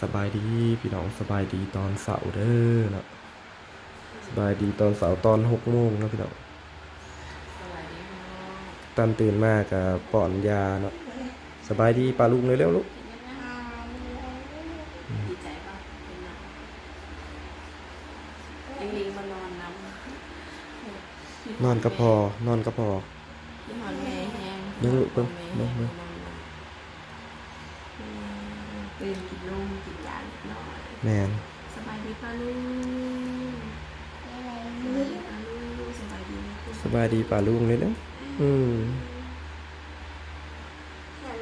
สบายดีพี่น้องสบายดีตอนเสาร์เด้อเนาะสบายดีตอนเสาร์ตอนหกโมงเนาะพี่น้องสวัสดีค่ะตันตื่นมากกับป้อนยาเนาะสบายดีปลาลุงเลยเร็วลูกดีใจป่ะเป็นหนักเอ็งลิงมานอนน้ำนอนก็พอนอนก็พอที่นอนแม่แห้งเบิ่งลูกเบิ่งแม่เบิ่ง แห้งอืมตื่ นกินนมกินยาเล็กน้อยแมนสบายดีป่ะลูกสบายดีป่ะลูกสบายดีไหมคุณสบายดีปลาลุงเลยเนาะอืม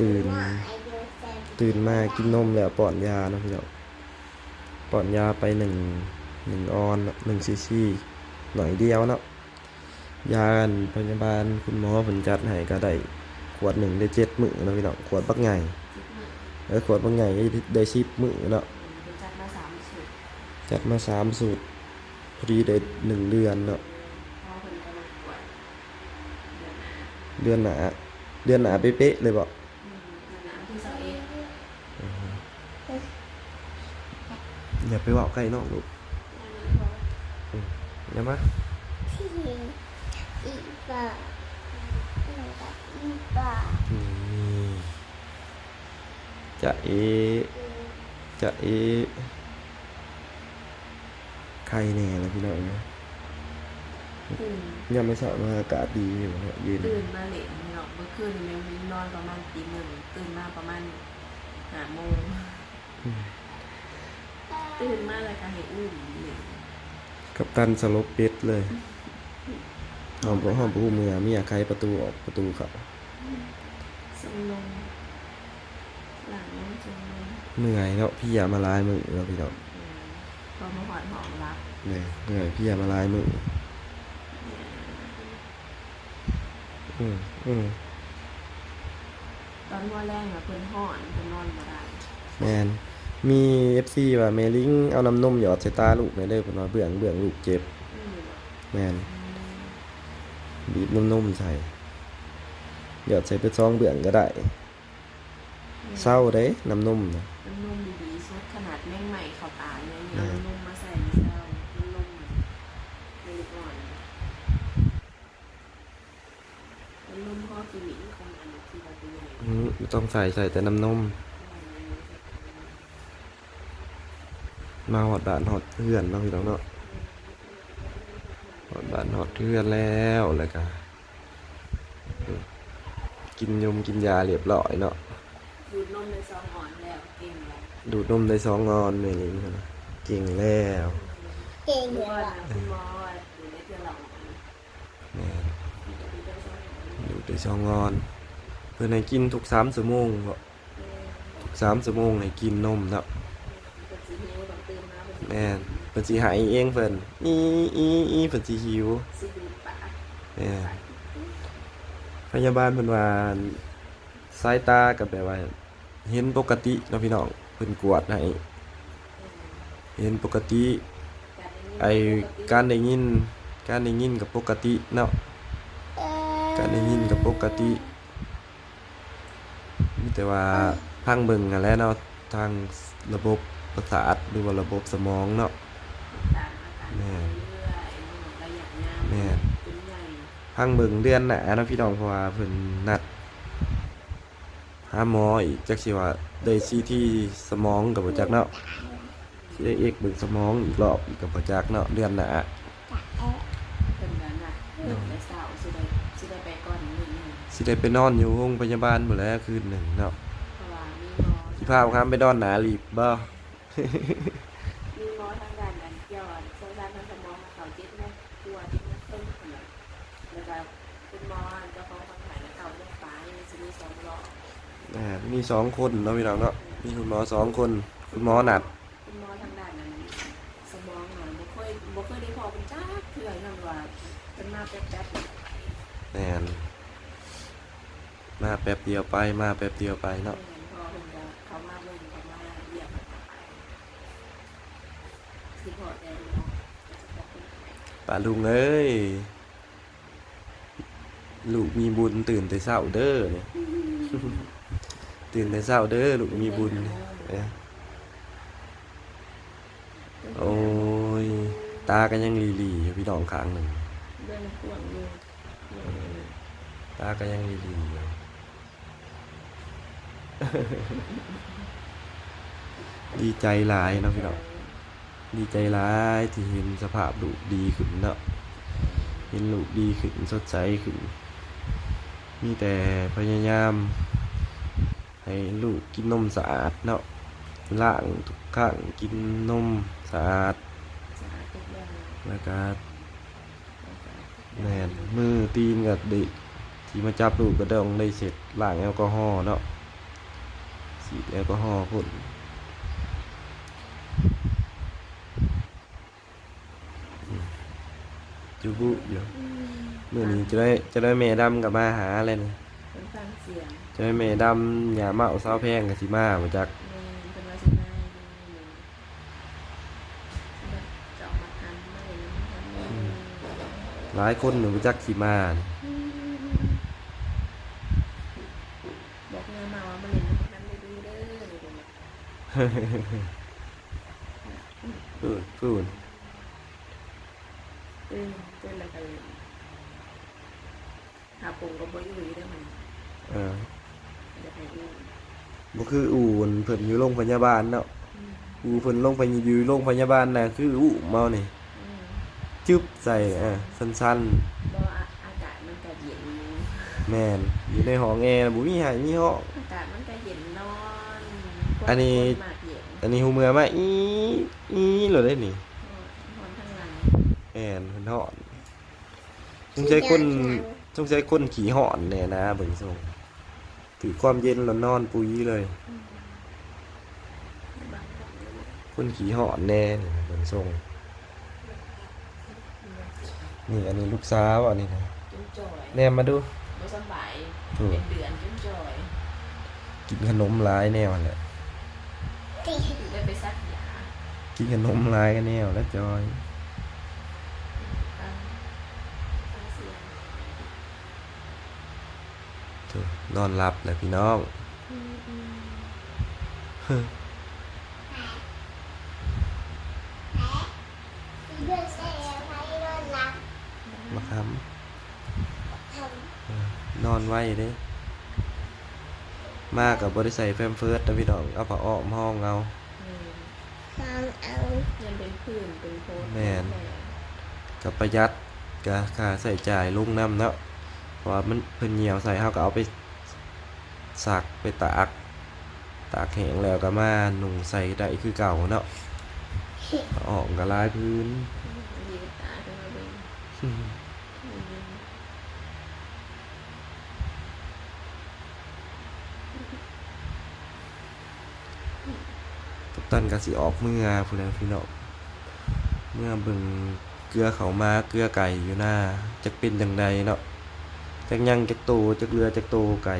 ตื่น ตื่นมากินนมแล้วป้อนยาเนาะพี่น้องป้อนยาไปหนึ่งหนึ่งออนเนาะหนึ่งซีซีหน่อยเดียวเนาะยาอันพยาบาลคุณหมอผลจัดให้ก็ได้ขวดหนึ่งได้เจ็ดมื้อเนาะพี่น้องขวดบักใหญ่จิบมือ เออขวดบักใหญ่ได้สิบมื้อเนาะเป็นจัดมาสามสุดจัดมาสามสูตรพอดีได้หนึ่งเดือนเนาะพ่อคนกำลังปวดเดือนหน้าเดือนหนาเดือนหนาเป๊ะๆเลยบอกอืมเดือนหน้าที่สิบเอ็ดอย่าไปบอกใกล้น้องลูกอย่ามาที่อีบาอีบานี่ จะเอ จะเอ ใครแน่แล้วพี่น้องเนี่ยตื่นยังไม่สอบมาอากาศดีอยู่เนี่ยยืนตื่นมาเละเนาะเมื่อคืนแมววิ่งนอนประมาณตีหนึ่งตื่นมาประมาณห้าโมงตื่นมาเลยค่ะเห็นอุ้มเนี่ยกับตันสลบเป็ดเลยหอมหอมผู้เมือมีอยากใครประตูออกประตูเขาสมลง หลังน้องจงเลยเหนื่อยเนาะพี่อย่ามาลายมือเราพี่น้องอืมพอมาหอดหอมรับเหนื่อยเหนื่อยพี่อย่ามาลายมืออืมอืมตอนว่าแรกอะเพิ่นห่อนเพิ่นนอนมาได้แมนมีเอฟซีว่าเมลิงเอาน้ำนมหยอดใส่ตาลูกในเด้อเพนว่าเบื่องเบื่องลูกเจ็บ อืมแมนบีบน้ำนมใส่หยอดใส่ไปซองเบื่องก็ได้ เศร้าเด้น้ำนมนะน้ำนมดีๆสุดขนาดแม่งใหม่เข้าตาเนี่ยอืเอามน้ำนมมาใส่ในเซลน้ำนมในลูกอ่อนน้ำนมพ่อกินอีกของอันที่เราเป็นใหญ่อืมไม่ต้องใส่ใส่แต่น้ำนมมาหอดด่านหอดเพื่อนเนาะพี่น้องเนาะหอดด่านหอดเพื่อนแล้วแล้วก็กินยมกินยาเรียบร้อยเนาะ ดูดนมในซองอ่อนแล้วเก่งแล้วดูดนมได้สองงอนเมลิงนะเก่งแล้วเก่งดูเลว่ายนะคุณหมอดูได้เพื่อเราแม่นดูได้ซองอ่อนดูดได้สองงอน เพื่อนให้กินทุกสามชั่วโมงเนาะทุกสามชั่วโมงให้กินนมเนาะเป็นสีหิวแบบตื่นมาเป็นแม่นเพิ่นสิหายเองเพิ่นอีอีอีเพิ่นสิหิวสีดูดปากแม่นพยาบาลเพิ่นว่าสายตากับแบบว่า เห็นปกติเนาะพี่น้องเพิ่นกวดให้เห็นปกติไอการได้ยิน การได้ยินกับปกติเนาะการได้ยินกับปกติมีแต่ว่าพังเบิ่งกันแล้วเนาะทางระบบประสาทหรือว่าระบบสมองเนาะตามอาการเรื่อยๆระยะยาวแม่พังเบิ่งเดือนหนาเนาะพี่น้องเพราะว่าเพิ่นนัดาหมออีกจักสิว่าได้ซีที่สมองกับบ่จักเนาะสิได้เอกเบิ่งสมองอีกรอบอีกกับบ่จักเนาะเดือนหน้าเป็นกันน่ะเริ่มแต่เศร้าสิได้สิได้ไปก่อนหนึ่งสิได้ไปนอนอยู่โรงพยาบาลหมดแล้วคืนหนึ่งเนาะเพราะว่ามีหมอ สิพาคาไปนอนหนารีบบ่ มีสองคนเนาะพี่น้องเนาะมีคุณหมอสองคน คุณหมอนัดคุณหมอทางด้านนั้นสมองหน่อยบ่ค่อยบ่ค่อยได้พอเป็นจ้าเถื่อนนั่นว่าเป็นมาแป๊บๆแน่นมาแป๊บเดียวไปมาแป๊บเดียวไปเนาะเห็นพอเพิ่นก็เขามาเบิ่งเขามาเยี่ยมสิพอแต่เนาะป้าลุงเอ้ยลูกมีบุญตื่นแต่เช้าเด้อเนี่ย ตื่นแต่เช้าเด้อลูกมีบุญเอ้ยโอ้ย ตาก็ยังหลีๆอยู่พี่น้องข้างหนึ่งเรื่องห่วงอยู่ตาก็ยังหลีๆอยู่ดีใจหลายเนาะพี่น้องดีใจหลายที่เห็นสภาพลูกดีขึ้นเนาะเห็นลูกดีขึ้นสดใสขึ้นมีแต่พยายาม ให้ลูกกินนมสะอาดเนาะล้างทุกครั้งกินนมสะอาดสาธุอย่างแล้วก็แมนมือตีนกับดิที่มาจับลูกก็ต้องได้เสร็จล้างแอลกอฮอล์เนาะฉีดแอลกอฮอล์พ่นอืมจูบุอยู่มื่อนี้จะได้จะได้แม่ดำกับมาหาอะไรเนี่ย เป็นฟังเสียงจะได้แม่ดำหยาเมาสาวแพงกับสิมามาจากแม่เป็นว่าสิมาอยู่จะออกมาทำไม่เห็นทำหลายคนหนูมาจากสิมานี่บอกงานมาว่ามาเล่นน้ำได้ดูเด้อเลยเดี๋ยวนี้พูดพูดตื่นตื่นแล้วก็เลยหาปุ่งก็บ่อยู่ได้มัน เออเดี๋ยวให้อยู่บ่คืออู่นเพิ่นอยู่โรงพยาบาลเนาะอูเพิ่นลงไปอยู่โรงพยาบาลน่ะคืออูเมานี่อืมจึ๊บใส่อะสั้นบ่อาอากาศมันก็เย็นอยู่ๆแม่นอยู่ในห้องแอร์บ่มีหายมีห้องอากาศมันก็เย็นนอนอันนี้มากเย็นอันนี้หูเมื่อมาอีอีโลดได้นี่นอนทั้งหลังแม่นเพิ่นฮ้อนสงสัยคนสงสัยคนขี้ฮ้อนแน่นะเบิ่งทรง ถือความเย็นแล้วนอนปุยเลยบางคนก็บอกคนขี้ฮ้อนแน่นี่เบิ่งทรง นี่อันนี้ลูกสาวอันนี้นะจุ้มจอยแนมมาดูบ่สำบายถูกเป็นเดือนจุ้มจอยกินขนมหลายแนวนั่นแหละตีได้ไปซักยากินขนมหลายกันแนวแล้วจอย ตั้งตั้งเสียง ถูก นอนหลับแหละพี่น้องเดินเสียงให้โดนลักมาคทำเออนอนไว้เด้มากับบริใส่แฟมเฟิร์สนะพี่น้องเอาผ้าอ้อมห้องเอาอืมำฟังเอายังเป็นพื้นเป็นโพสแม่นกับประหยัดกับค่าใส่จ่ายลุงน้ำเนาะเพราะ ว่ามันเพิ่นเหี่ยวใส่เฮาก็เอาไปสักไปตากตากแห้งแล้วก็มาหนุ่งใส่ได้คือเก่าเนาะออมก็ลายพื้นต้นกัปตันก็สิออกเมื่อพู้นแล้วพี่น้องเมื่อเบิ่งเกลือเขามาเกลือไก่อยู่หน้าจักเป็นจังใดเนาะ จักยังจักโตจักเรือจักโตไก่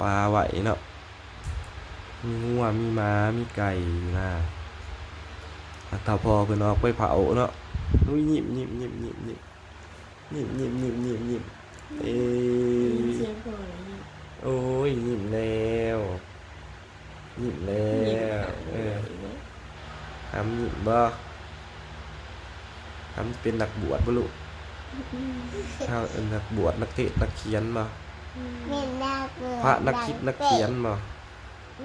ปลาไหวเนาะมีงัวมีม้ามีไก่อยู่น้าถ้าพอเพิ่อนออกไปเผาเนาะนุ้ยยิ้มยิ้มยิ้มยิ้มยิ้มยิ้มยิ้มยิ้มยิ้มยิ้มเอ้ได้ยินยเอโอ้ยหยิ้มแล้วหยิ้มแล้วเออทำหยิ้มบ่ทำเป็นหนักบวชบ่ลูก ถ้าเป็นนักบวชนักเทศน์นักเขียนบ่เมียนดาเกิดพระนักคิดนักเขียนบ่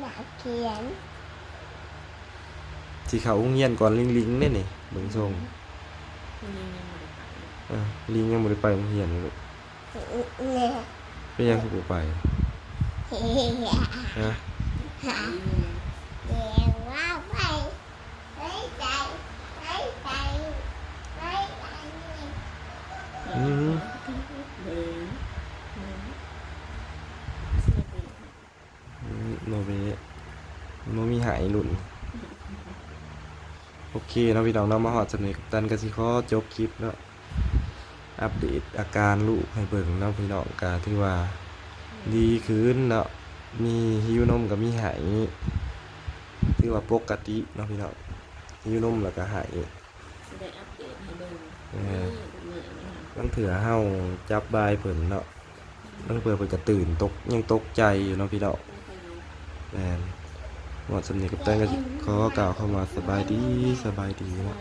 นักเขียนที่เขาโรงเรียนก่อนลิงลิงเนี่ยนี่เบิ่งทรงคนนี้ยังไม่ได้ไปเลยเออลิงยังบ่ได้ไปโรงเรียนเลยลูกเนี่ยเป็นยังสิบ่ไปเฮียฮะหาอืมเดียงว่าไปไว้ใจไว้ใจไว้ใจ อืมเบิ่งอืมเสียไปเลยโนเบโนมีหายหลุนโอเคนะพี่น้องเนาะมาหอดสนิทกับตันกสิขอจบคลิปเนาะอัปเดตอาการลูกให้เบิ่งเนาะพี่น้องกาที่ว่า ดีขึ้นเนาะมีหิวนมกับมีหายที่ว่าปกติเนาะพี่น้องหิวนมแล้วก็หาย สิได้อัปเด ตให้งเถื่อเฮาจับบายเพิ่นเนาะน้งเผื่อเพิ่นจะตื่นตกยังตกใจอยู่เนาะพี่เนาะแมนหมดสำเนียงกับแต้งก็ขอกล่าวเข้ามาสบายดีสบายดีเนาะ